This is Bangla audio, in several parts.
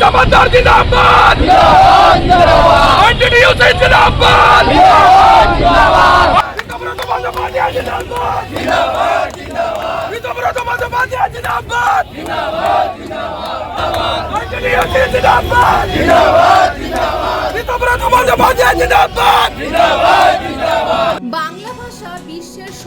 समझदार जिंदाबाद एनडीयू से जिंदाबाद जिंदाबाद जिंदाबाद जिंदाबाद जिंदाबाद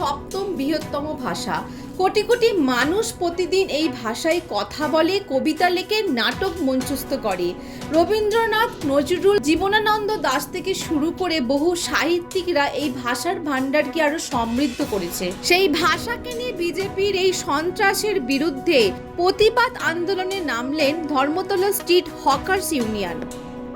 সপ্তম বৃহত্তম ভাষা। কোটি কোটি মানুষ প্রতিদিন এই ভাষায় কথা বলে, কবিতা লেখে, নাটক মঞ্চস্থ করে। রবীন্দ্রনাথ নজরুল জীবনানন্দ দাস থেকে শুরু করে বহু সাহিত্যিকরা এই ভাষার ভাণ্ডারকে আরও সমৃদ্ধ করেছে। সেই ভাষাকে নিয়ে বিজেপির এই সন্ত্রাসের বিরুদ্ধে প্রতিবাদ আন্দোলনে নামলেন ধর্মতলা স্ট্রিট হকার্স ইউনিয়ন।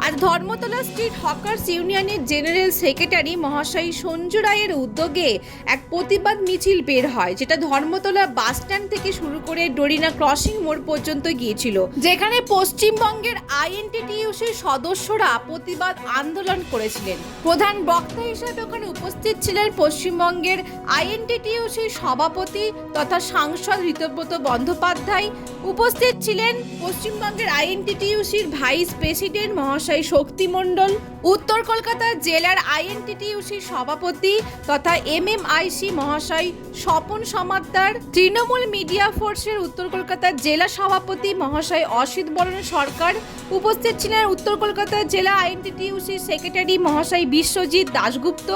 আর ধর্মতলা স্ট্রিট হকার্স ইউনিয়নের জেনারেল সেক্রেটারি মহাশয় সঞ্জু রায়ের উদ্যোগে এক প্রতিবাদ মিছিল বের হয়, যেটা ধর্মতলা বাস স্ট্যান্ড থেকে শুরু করে ডরিনা ক্রসিং মোড় পর্যন্ত গিয়েছিল। যেখানে পশ্চিমবঙ্গের আইএনটিটিইউসির সদস্যরা প্রতিবাদ আন্দোলন করেছিলেন। প্রধান বক্তা হিসেবে ওখানে উপস্থিত ছিলেন পশ্চিমবঙ্গের আইএনটিটিইউসির সভাপতি তথা সাংসদ ঋতব্রত বন্দ্যোপাধ্যায়। উপস্থিত ছিলেন পশ্চিমবঙ্গের আইএনটিটিইউসির ভাইস প্রেসিডেন্ট মহাশয় শক্তি মণ্ডল উত্তর কলকাতা জেলার আইএনটিটিইউসির সভাপতি তথা এমএমআইসি মহাশয় স্বপন সমাদ্দার, তৃণমূল মিডিয়া ফোর্সের উত্তর কলকাতা জেলা সভাপতি মহাশয় অসিত বরণ সরকার, উপস্থিত ছিলেন উত্তর কলকাতা জেলা আইএনটিটিইউসির সেক্রেটারি মহাশয় বিশ্বজিৎ দাশগুপ্ত,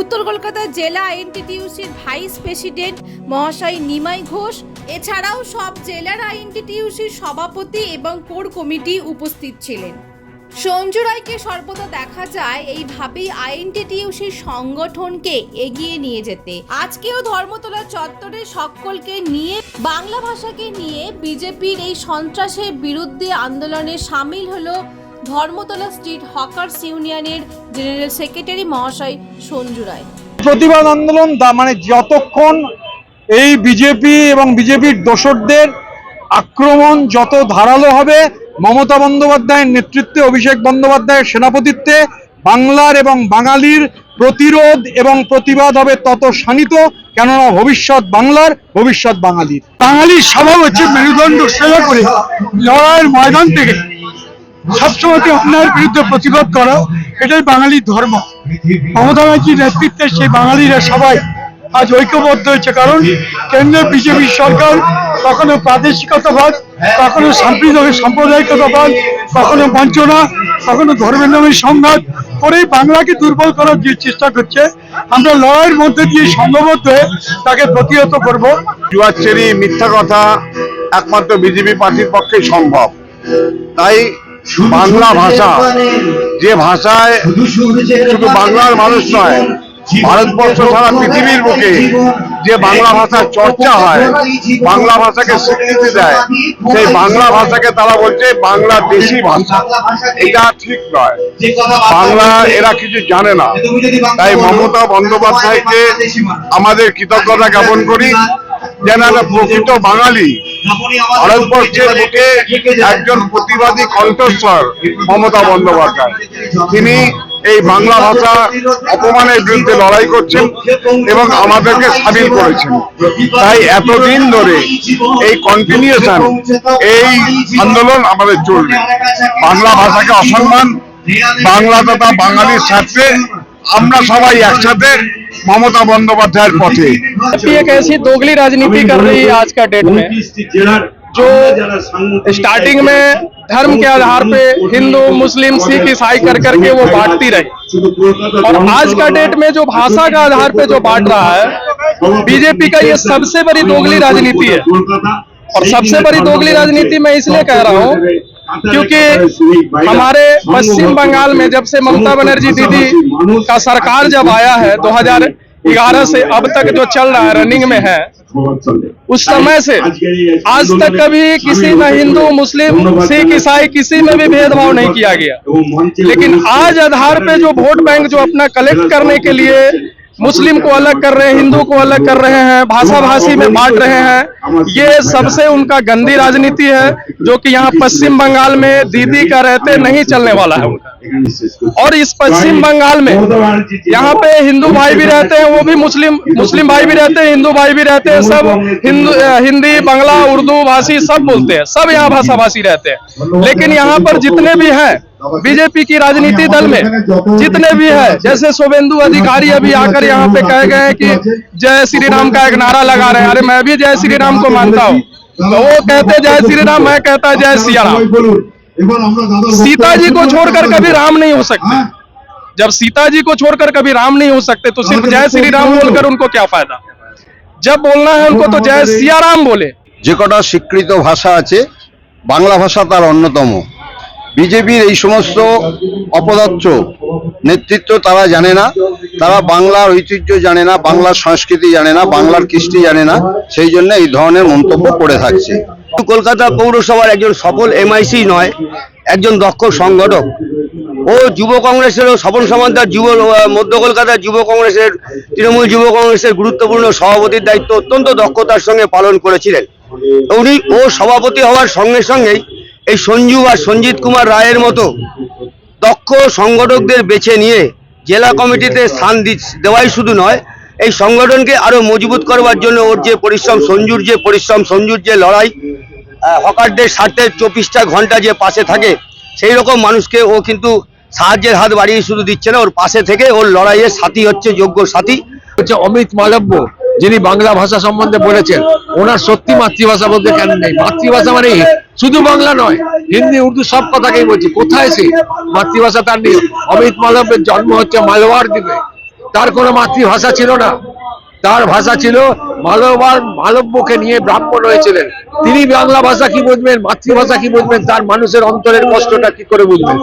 উত্তর কলকাতা জেলা আইএনটিটিইউসির ভাইস প্রেসিডেন্ট মহাশয় নিমাই ঘোষ, এছাড়াও সব জেলার আইএনটিটিইউসির সভাপতি এবং কোর কমিটি উপস্থিত ছিলেন। সঞ্জু রায়কে সর্বদা দেখা যায় এইভাবেই আইএনটিটিইউসির সংগঠনকে এগিয়ে নিয়ে যেতে। আজকেও ধর্মতলা চত্বরে সকলকে নিয়ে, বাংলা ভাষাকে নিয়ে বিজেপির এই সন্ত্রাসের বিরুদ্ধে আন্দোলনে সামিল হলো ধর্মতলা স্ট্রিট হকার্স ইউনিয়নের জেনারেল সেক্রেটারি মহাশয় সঞ্জু রায়। প্রতিবাদ আন্দোলন মানে যতক্ষণ এই বিজেপি এবং বিজেপির দোসরদের আক্রমণ যত ধারালো হবে মমতা বন্দ্যোপাধ্যায়ের নেতৃত্বে অভিষেক বন্দ্যোপাধ্যায়ের সেনাপতিত্বে বাংলার এবং বাঙালির প্রতিরোধ এবং প্রতিবাদ হবে তত শানিত কেননা ভবিষ্যৎ বাংলার, ভবিষ্যৎ বাঙালির। বাঙালির স্বভাব হচ্ছে মেরুদণ্ড সেবা করে লড়াইয়ের ময়দান থেকে। সবসময় অন্যায়ের বিরুদ্ধে প্রতিবাদ করা, এটাই বাঙালির ধর্ম। মমতা ব্যানার্জির নেতৃত্বে সেই বাঙালিরা সবাই আজ ঐক্যবদ্ধ হয়েছে। কারণ কেন্দ্রের বিজেপি সরকার কখনো প্রাদেশিকতাবাদ কখনো সাম্প্রদায়িক সাম্প্রদায়িকতাবাদ কখনো বঞ্চনা কখনো ধর্মের নামে সংঘাত করেই বাংলাকে দুর্বল করার যে চেষ্টা করছে আমরা লড়াইয়ের মধ্যে দিয়ে সংঘবদ্ধ হয়ে তাকে প্রতিহত করব। জুয়াচ্ছেরি মিথ্যা কথা একমাত্র বিজেপি পার্টির পক্ষে সম্ভব। তাই বাংলা ভাষা যে ভাষায় শুধু বাংলার মানুষ নয় ভারতবর্ষ সারা পৃথিবীর বুকে যে বাংলা ভাষার চর্চা হয়, বাংলা ভাষাকে স্বীকৃতি দেয়, সেই বাংলা ভাষাকে তারা বলছে বাংলাদেশি ভাষা। এটা ঠিক নয়। বাংলা এরা কিছু জানে না। তাই মমতা বন্দ্যোপাধ্যায়কে আমাদের কৃতজ্ঞতা জ্ঞাপন করি, যেন একটা প্রকৃত বাঙালি ভারতবর্ষের বুকে একজন প্রতিবাদী কণ্ঠস্বর মমতা বন্দ্যোপাধ্যায়। তিনি এই বাংলা ভাষা অপমানের বিরুদ্ধে লড়াই করছেন এবং আমাদেরকে স্বাধীন করেছেন তাই এতদিন ধরে এই কন্টিনিউশন এই আন্দোলন আমাদের চলবে বাংলা ভাষাকে অসম্মান বাংলা তথা বাঙালির স্বার্থে আমরা সবাই একসাথে মমতা বন্দ্যোপাধ্যায়ের পথে ये एक ऐसी दोगली राजनीति कर रही है आज का डेट में जो स्टार्टिंग में धर्म के आधार पे हिंदू, मुस्लिम, सिख, ईसाई कर करके वो बांटती रही। और आज का डेट में जो भाषा का आधार पे जो बांट रहा है बीजेपी का ये सबसे बड़ी दोगली राजनीति है। और सबसे बड़ी दोगली राजनीति मैं इसलिए कह रहा हूँ, क्योंकि हमारे पश्चिम बंगाल में जब से ममता बनर्जी दीदी का सरकार जब आया है 2011 से अब तक जो चल रहा है रनिंग में है, उस समय से आज तक कभी किसी में हिंदू, मुस्लिम, सिख, ईसाई किसी में भी भेदभाव नहीं किया गया। लेकिन आज आधार पे जो वोट बैंक जो अपना कलेक्ट करने के लिए मुस्लिम को अलग कर रहे हैं, हिंदू को अलग कर रहे हैं भाषा भाषी में बांट रहे हैं। ये सबसे उनका गंदी राजनीति है, जो कि यहाँ पश्चिम बंगाल में दीदी का रहते नहीं चलने वाला है और इस पश्चिम बंगाल में यहाँ पे हिंदू भाई भी रहते हैं, वो भी मुस्लिम मुस्लिम भाई भी रहते हैं, हिंदू भाई भी रहते हैं, सब हिंदू हिंदी, बांग्ला, उर्दू, भाषी सब बोलते हैं, सब यहाँ भाषा भाषी रहते हैं। लेकिन यहाँ पर जितने भी हैं बीजेपी की राजनीति दल में जितने भी है जैसे शुभेंदु अधिकारी अभी आकर यहाँ पे कह गए हैं कि जय श्री राम का एक नारा लगा रहे हैं अरे मैं भी जय श्री राम को मानता हूँ तो वो कहते जय श्री राम मैं कहता जय सिया राम सीता जी को छोड़कर कभी राम नहीं हो सकते जब सीता जी को छोड़कर कभी राम नहीं हो सकते तो सिर्फ जय श्री राम बोलकर उनको क्या फायदा जब बोलना है उनको तो जय सिया राम बोले যে কটা স্বীকৃত ভাষা আছে বাংলা ভাষা তার অন্যতম বিজেপির এই সমস্ত অপদার্থ নেতৃত্ব তারা জানে না। তারা বাংলার ঐতিহ্য জানে না, বাংলার সংস্কৃতি জানে না, বাংলার কৃষ্টি জানে না। সেই জন্য এই ধরনের মন্তব্য করে থাকছে। কলকাতা পৌরসভার একজন সফল এমআইসি নয়, একজন দক্ষ সংগঠক। ও যুব কংগ্রেসেরও স্বপন সমান্তার যুব মধ্য কলকাতার যুব কংগ্রেসের, তৃণমূল যুব কংগ্রেসের গুরুত্বপূর্ণ সভাপতির দায়িত্ব অত্যন্ত দক্ষতার সঙ্গে পালন করেছিলেন। উনি ও সভাপতি হওয়ার সঙ্গে সঙ্গেই এই সঞ্জু আর সঞ্জিত কুমার রায়ের মতো দক্ষ সংগঠকদের বেছে নিয়ে জেলা কমিটিতে স্থান দেওয়াই শুধু নয়, এই সংগঠনকে আরও মজবুত করবার জন্য ওর যে পরিশ্রম, সঞ্জুর যে পরিশ্রম, সঞ্জুর যে লড়াই হকারদের স্বার্থে চব্বিশটা ঘণ্টা যে পাশে থাকে, সেই রকম মানুষকে ও কিন্তু সাহায্যের হাত বাড়িয়ে শুধু দিচ্ছে না, ওর পাশে থেকে ওর লড়াইয়ের সাথী হচ্ছে যোগ্য সাথী। হচ্ছে অমিত মালব্য। যিনি বাংলা ভাষা সম্বন্ধে বলেছেন, ওনার সত্যি মাতৃভাষা বলতে কেন নেই? মাতৃভাষা মানে শুধু বাংলা নয়, হিন্দি, উর্দু সব কথাকেই বলছি। কোথায় সে? মাতৃভাষা তার নেই। অমিত মালব্যের জন্ম হচ্ছে মালওয়ার দ্বীপে। তার কোনো মাতৃভাষা ছিল না। তার ভাষা ছিল মালবার মালব্যকে নিয়ে ব্রাহ্মণ হয়েছিলেন। তিনি বাংলা ভাষা কি বুঝবেন? মাতৃভাষা কি বুঝবেন? তার মানুষের অন্তরের কষ্টটা কি করে বুঝবেন?